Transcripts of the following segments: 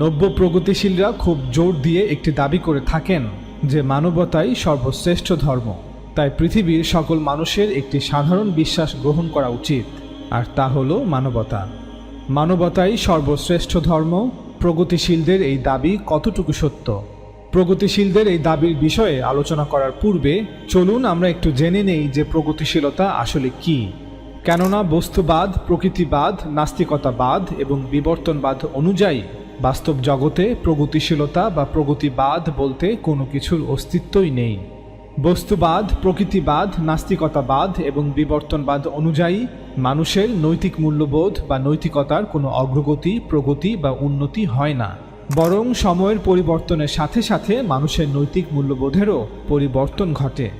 নব্য প্রগতিশীলরা খুব জোর দিয়ে একটি দাবি করে থাকেন যে মানবতাই সর্বশ্রেষ্ঠ ধর্ম। তাই পৃথিবীর সকল মানুষের একটি সাধারণ বিশ্বাস গ্রহণ করা উচিত, আর তা হলো মানবতা। মানবতাই সর্বশ্রেষ্ঠ ধর্ম, প্রগতিশীলদের এই দাবি কতটুকু সত্য? প্রগতিশীলদের এই দাবির বিষয়ে আলোচনা করার পূর্বে চলুন আমরা একটু জেনে নেই যে প্রগতিশীলতা আসলে কি। কেননা বস্তুবাদ, প্রকৃতিবাদ, নাস্তিকতাবাদ এবং বিবর্তনবাদ অনুযায়ী বাস্তব জগতে প্রগতিশীলতা বা প্রগতিবাদ বলতে কোনো কিছুর অস্তিত্বই নেই। বস্তুবাদ, প্রকৃতিবাদ, নাস্তিকতাবাদ এবং বিবর্তনবাদ অনুযায়ী মানুষের নৈতিক মূল্যবোধ বা নৈতিকতার কোনো অগ্রগতি, প্রগতি বা উন্নতি হয় না। বরং সময়ের পরিবর্তনের সাথে সাথে মানুষের নৈতিক মূল্যবোধেরও পরিবর্তন ঘটে।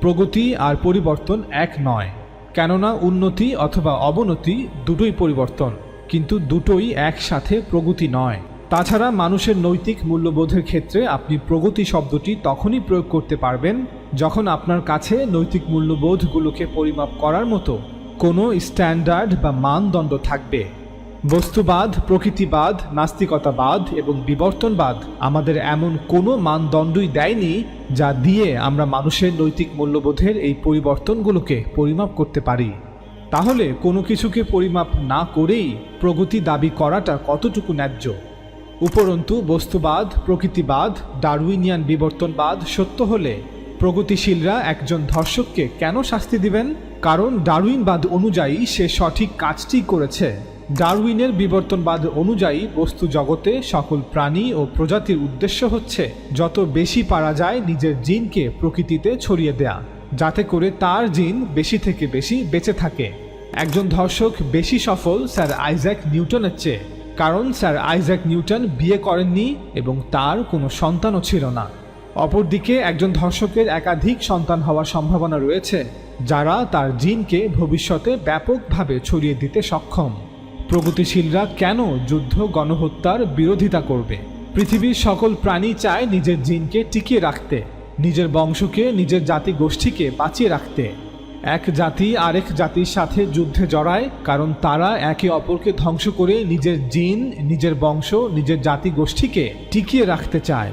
প্রগতি আর পরিবর্তন এক নয়। কেননা উন্নতি অথবা অবনতি দুটোই পরিবর্তন। কিন্তু দুটোই একসাথে প্রগতি নয়। তাছাড়া মানুষের নৈতিক মূল্যবোধের ক্ষেত্রে আপনি প্রগতি শব্দটি তখনই প্রয়োগ করতে পারবেন যখন আপনার কাছে নৈতিক মূল্যবোধগুলোকে পরিমাপ করার মতো কোনো স্ট্যান্ডার্ড বা মানদণ্ড থাকবে। বস্তুবাদ, প্রকৃতিবাদ, নাস্তিকতাবাদ এবং বিবর্তনবাদ আমাদের এমন কোনো মানদণ্ডই দেয়নি যা দিয়ে আমরা মানুষের নৈতিক মূল্যবোধের এই পরিবর্তনগুলোকে পরিমাপ করতে পারি। তাহলে কোনো কিছুকে পরিমাপ না করেই প্রগতি দাবি করাটা কতটুকু ন্যায্য? উপরন্তু, বস্তুবাদ, প্রকৃতিবাদ, ডারউইনিয়ান বিবর্তনবাদ সত্য হলে প্রগতিশীলরা একজন ধর্ষককে কেন শাস্তি দিবেন? কারণ ডারউইনবাদ অনুযায়ী সে সঠিক কাজটি করেছে। ডারউইনের বিবর্তনবাদ অনুযায়ী বস্তু জগতে সকল প্রাণী ও প্রজাতির উদ্দেশ্য হচ্ছে যত বেশি পারা যায় নিজের জিনকে প্রকৃতিতে ছড়িয়ে দেয়া, যাতে করে তার জিন বেশি থেকে বেশি বেঁচে থাকে। একজন ধর্ষক বেশি সফল স্যার আইজ্যাক নিউটনের চেয়ে, কারণ স্যার আইজ্যাক নিউটন বিয়ে করেননি এবং তার কোনো সন্তানও ছিল না। অপরদিকে একজন ধর্ষকের একাধিক সন্তান হওয়ার সম্ভাবনা রয়েছে, যারা তার জিনকে ভবিষ্যতে ব্যাপকভাবে ছড়িয়ে দিতে সক্ষম। প্রগতিশীলরা কেন যুদ্ধ গণহত্যার বিরোধিতা করবে? পৃথিবীর সকল প্রাণী চায় নিজের জিনকে টিকিয়ে রাখতে, নিজের বংশকে, নিজের জাতি গোষ্ঠীকে বাঁচিয়ে রাখতে। এক জাতি আরেক জাতির সাথে যুদ্ধে জড়ায়, কারণ তারা একে অপরকে ধ্বংস করে নিজের জিন, নিজের বংশ, নিজের জাতি গোষ্ঠীকে টিকিয়ে রাখতে চায়।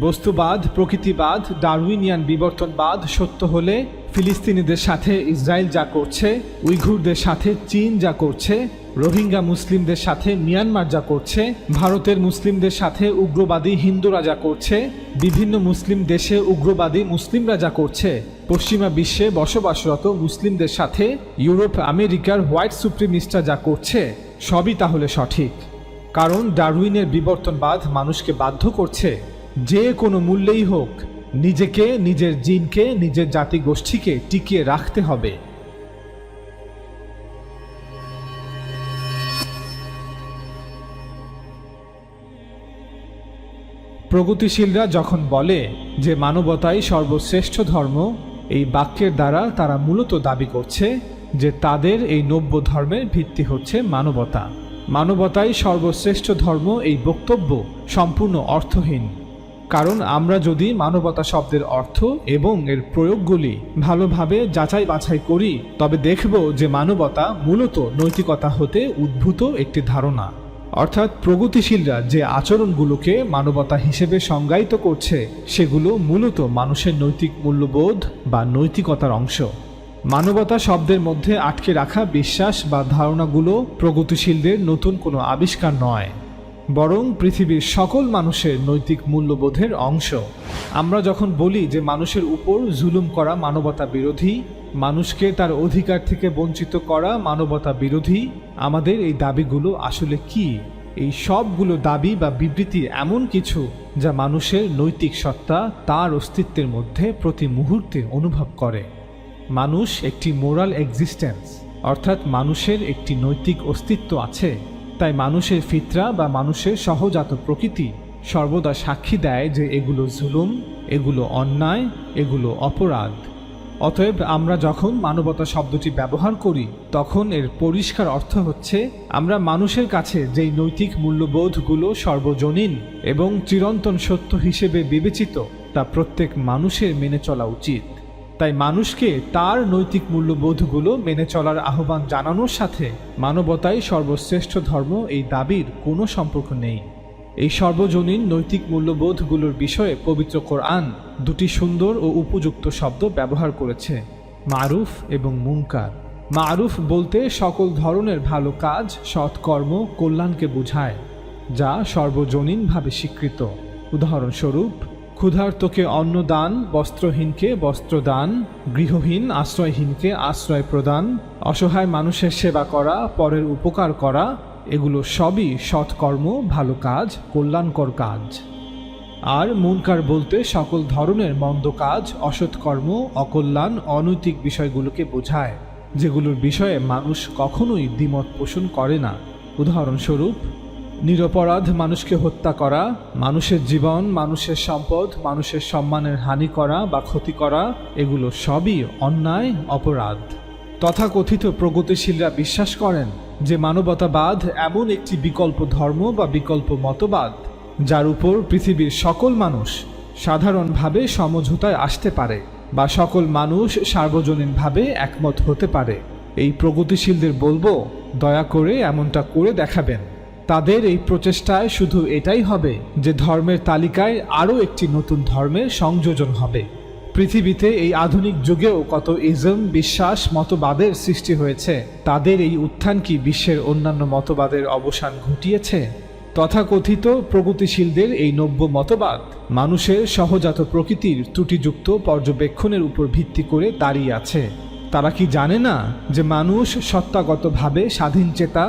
বস্তুবাদ, প্রকৃতিবাদ, ডারউইনিয়ান বিবর্তনবাদ সত্য হলে ফিলিস্তিনিদের সাথে ইসরায়েল যা করছে, উইঘুরদের সাথে চীন যা করছে রোহিঙ্গা মুসলিমদের সাথে মিয়ানমার যা করছে, ভারতের মুসলিমদের সাথে উগ্রবাদী হিন্দুরা যা করছে, বিভিন্ন মুসলিম দেশে উগ্রবাদী মুসলিমরা যা করছে, পশ্চিমা বিশ্বে বসবাসরত মুসলিমদের সাথে ইউরোপ, আমেরিকার হোয়াইট সুপ্রিমিস্টরা যা করছে, সবই তাহলে সঠিক। কারণ ডারউইনের বিবর্তনবাদ মানুষকে বাধ্য করছে, যে কোনো মূল্যেই হোক, নিজেকে, নিজের জিনকে, নিজের জাতি গোষ্ঠীকে টিকিয়ে রাখতে হবে। প্রগতিশীলরা যখন বলে যে মানবতাই সর্বশ্রেষ্ঠ ধর্ম, এই বাক্যের দ্বারা তারা মূলত দাবি করছে যে তাদের এই নব্য ধর্মের ভিত্তি হচ্ছে মানবতা। মানবতাই সর্বশ্রেষ্ঠ ধর্ম এই বক্তব্য সম্পূর্ণ অর্থহীন। কারণ আমরা যদি মানবতা শব্দের অর্থ এবং এর প্রয়োগগুলি ভালোভাবে যাচাই বাছাই করি, তবে দেখব যে মানবতা মূলত নৈতিকতা হতে উদ্ভূত একটি ধারণা। অর্থাৎ প্রগতিশীলরা যে আচরণগুলোকে মানবতা হিসেবে সংজ্ঞায়িত করছে, সেগুলো মূলত মানুষের নৈতিক মূল্যবোধ বা নৈতিকতার অংশ। মানবতা শব্দের মধ্যে আটকে রাখা বিশ্বাস বা ধারণাগুলো প্রগতিশীলদের নতুন কোনো আবিষ্কার নয়। বরং পৃথিবীর সকল মানুষের নৈতিক মূল্যবোধের অংশ। আমরা যখন বলি যে মানুষের উপর জুলুম করা মানবতা বিরোধী, মানুষকে তার অধিকার থেকে বঞ্চিত করা মানবতা বিরোধী, আমাদের এই দাবিগুলো আসলে কি? এই সবগুলো দাবি বা বিবৃতি এমন কিছু যা মানুষের নৈতিক সত্তা তার অস্তিত্বের মধ্যে প্রতি মুহূর্তে অনুভব করে। মানুষ একটি মোরাল এক্সিস্টেন্স, অর্থাৎ মানুষের একটি নৈতিক অস্তিত্ব আছে। তাই মানুষের ফিতরা বা মানুষের সহজাত প্রকৃতি সর্বদা সাক্ষী দেয় যে এগুলো জুলুম, এগুলো অন্যায়, এগুলো অপরাধ। অতএব আমরা যখন মানবতা শব্দটি ব্যবহার করি, তখন এর পরিষ্কার অর্থ হচ্ছে, আমরা মানুষের কাছে যেই নৈতিক মূল্যবোধগুলো সর্বজনীন এবং চিরন্তন সত্য হিসেবে বিবেচিত, তা প্রত্যেক মানুষের মেনে চলা উচিত। তাই মানুষকে তার নৈতিক মূল্যবোধগুলো মেনে চলার আহ্বান জানানোর সাথে মানবতাই সর্বশ্রেষ্ঠ ধর্ম এই দাবির কোনো সম্পর্ক নেই। এই সর্বজনীন নৈতিক মূল্যবোধগুলোর বিষয়ে পবিত্র কোরআন দুটি সুন্দর ও উপযুক্ত শব্দ ব্যবহার করেছে, মারুফ এবং মুনকার। মারুফ বলতে সকল ধরনের ভালো কাজ সৎকর্ম কল্যাণকে বোঝায়, যা সর্বজনীনভাবে স্বীকৃত। উদাহরণস্বরূপ ক্ষুধার্তকে অন্নদান, বস্ত্রহীনকে বস্ত্রদান, গৃহহীন আশ্রয়হীনকে আশ্রয় প্রদান অসহায় মানুষের সেবা করা, পরের উপকার করা, এগুলো সবই সৎকর্ম, ভালো কাজ, কল্যাণকর কাজ। আর মুনকার বলতে সকল ধরনের মন্দ কাজ, অসৎকর্ম, অকল্যাণ, অনৈতিক বিষয়গুলোকে বোঝায়, যেগুলোর বিষয়ে মানুষ কখনোই দ্বিমত পোষণ করে না। উদাহরণস্বরূপ নিরপরাধ মানুষকে হত্যা করা, মানুষের জীবন, মানুষের সম্পদ, মানুষের সম্মানের হানি করা বা ক্ষতি করা, এগুলো সবই অন্যায়, অপরাধ। তথাকথিত প্রগতিশীলরা বিশ্বাস করেন যে মানবতাবাদ এমন একটি বিকল্প ধর্ম বা বিকল্প মতবাদ, যার উপর পৃথিবীর সকল মানুষ সাধারণভাবে সমঝোতায় আসতে পারে বা সকল মানুষ সার্বজনীনভাবে একমত হতে পারে। এই প্রগতিশীলদের বলব, দয়া করে এমনটা করে দেখাবেন। তাদের এই প্রচেষ্টায় শুধু এটাই হবে যে ধর্মের তালিকায় আরও একটি নতুন ধর্মের সংযোজন হবে। পৃথিবীতে এই আধুনিক যুগেও কত ইজম, বিশ্বাস, মতবাদের সৃষ্টি হয়েছে, তাদের এই উত্থান কি বিশ্বের অন্যান্য মতবাদের অবসান ঘটিয়েছে? তথাকথিত প্রগতিশীলদের এই নব্য মতবাদ মানুষের সহজাত প্রকৃতির ত্রুটিযুক্ত পর্যবেক্ষণের উপর ভিত্তি করে দাঁড়িয়ে আছে। তারা কি জানে না যে মানুষ সত্তাগতভাবে স্বাধীন চেতা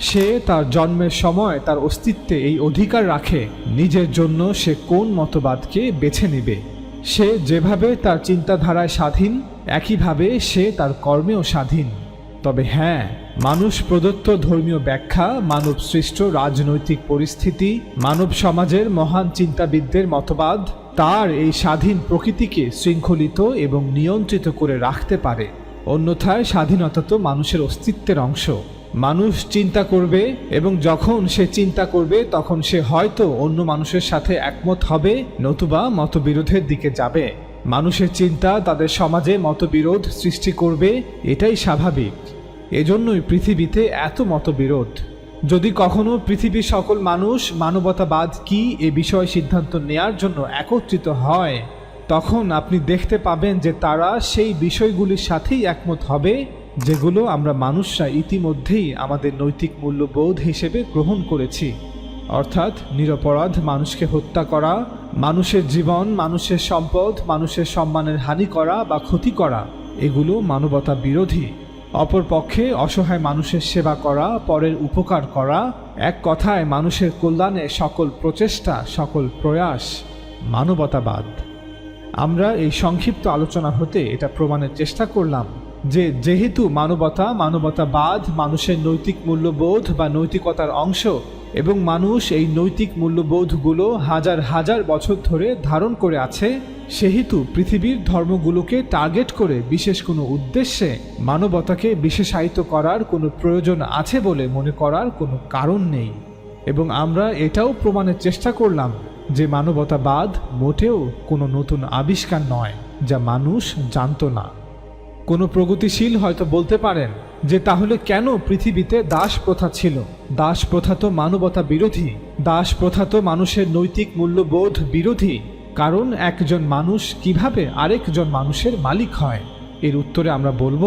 সে তার জন্মের সময় তার অস্তিত্বে এই অধিকার রাখে। নিজের জন্য সে কোন মতবাদকে বেছে নেবে? সে যেভাবে তার চিন্তাধারায় স্বাধীন, একইভাবে সে তার কর্মেও স্বাধীন। তবে হ্যাঁ মানুষ প্রদত্ত ধর্মীয় ব্যাখ্যা, মানব সৃষ্ট রাজনৈতিক পরিস্থিতি, মানব সমাজের মহান চিন্তাবিদদের মতবাদ, তার এই স্বাধীন প্রকৃতিকে শৃঙ্খলিত এবং নিয়ন্ত্রিত করে রাখতে পারে। অন্যথায় স্বাধীনতা তো মানুষের অস্তিত্বের অংশ। মানুষ চিন্তা করবে এবং যখন সে চিন্তা করবে, তখন সে হয়তো অন্য মানুষের সাথে একমত হবে, নতুবা মতবিরোধের দিকে যাবে। মানুষের চিন্তা তাদের সমাজে মতবিরোধ সৃষ্টি করবে, এটাই স্বাভাবিক। এজন্যই পৃথিবীতে এত মতবিরোধ। যদি কখনো পৃথিবীর সকল মানুষ মানবতাবাদ কি এ বিষয়ে সিদ্ধান্ত নেয়ার জন্য একত্রিত হয়, তখন আপনি দেখতে পাবেন যে তারা সেই বিষয়গুলির সাথেই একমত হবে যেগুলো আমরা মানুষরা ইতিমধ্যেই আমাদের নৈতিক মূল্যবোধ হিসেবে গ্রহণ করেছি। অর্থাৎ নিরপরাধ মানুষকে হত্যা করা, মানুষের জীবন, মানুষের সম্পদ, মানুষের সম্মানের হানি করা বা ক্ষতি করা, এগুলো মানবতা বিরোধী। অপরপক্ষে অসহায় মানুষের সেবা করা, পরের উপকার করা, এক কথায় মানুষের কল্যাণে সকল প্রচেষ্টা, সকল প্রয়াস মানবতাবাদ। আমরা এই সংক্ষিপ্ত আলোচনা হতে এটা প্রমাণের চেষ্টা করলাম। যে যেহেতু মানবতা, মানবতাবাদ, মানুষের নৈতিক মূল্যবোধ বা নৈতিকতার অংশ এবং মানুষ এই নৈতিক মূল্যবোধগুলো হাজার হাজার বছর ধরে ধারণ করে আছে, সেহেতু পৃথিবীর ধর্মগুলোকে টার্গেট করে বিশেষ কোনো উদ্দেশ্যে মানবতাকে বিশেষায়িত করার কোনো প্রয়োজন আছে বলে মনে করার কোনো কারণ নেই। এবং আমরা এটাও প্রমাণের চেষ্টা করলাম যে মানবতাবাদ মোটেও কোনো নতুন আবিষ্কার নয়, যা মানুষ জানত না। কোনো প্রগতিশীল হয়তো বলতে পারেন যে তাহলে কেন পৃথিবীতে দাস প্রথা ছিল? দাস প্রথা তো মানবতা বিরোধী। দাস প্রথা তো মানুষের নৈতিক মূল্যবোধ বিরোধী। কারণ একজন মানুষ কীভাবে আরেকজন মানুষের মালিক হয়? এর উত্তরে আমরা বলব,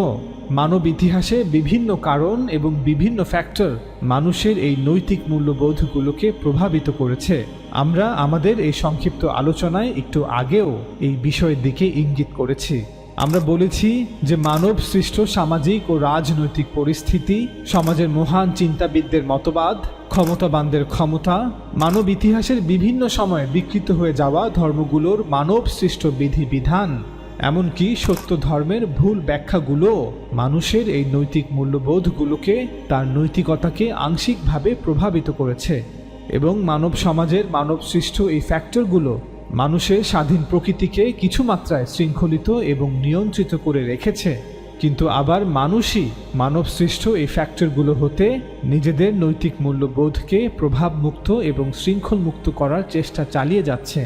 মানব ইতিহাসে বিভিন্ন কারণ এবং বিভিন্ন ফ্যাক্টর মানুষের এই নৈতিক মূল্যবোধগুলোকে প্রভাবিত করেছে। আমরা আমাদের এই সংক্ষিপ্ত আলোচনায় একটু আগেও এই বিষয়ের দিকে ইঙ্গিত করেছি। আমরা বলেছি যে মানব সৃষ্ট সামাজিক ও রাজনৈতিক পরিস্থিতি, সমাজের মহান চিন্তাবিদদের মতবাদ, ক্ষমতাবানদের ক্ষমতা, মানব ইতিহাসের বিভিন্ন সময়ে বিকৃত হয়ে যাওয়া ধর্মগুলোর মানব সৃষ্ট বিধিবিধান, এমনকি সত্য ধর্মের ভুল ব্যাখ্যাগুলো মানুষের এই নৈতিক মূল্যবোধগুলোকে তার নৈতিকতাকে আংশিকভাবে প্রভাবিত করেছে এবং মানব সমাজের মানব সৃষ্ট এই ফ্যাক্টরগুলো মানুষের স্বাধীন প্রকৃতিকে কিছু মাত্রায় শৃঙ্খলিত এবং নিয়ন্ত্রিত করে রেখেছে, কিন্তু আবার মানুষই মানব সৃষ্ট এই ফ্যাক্টরগুলো হতে নিজেদের নৈতিক মূল্যবোধকে প্রভাবমুক্ত এবং শৃঙ্খলমুক্ত করার চেষ্টা চালিয়ে যাচ্ছে।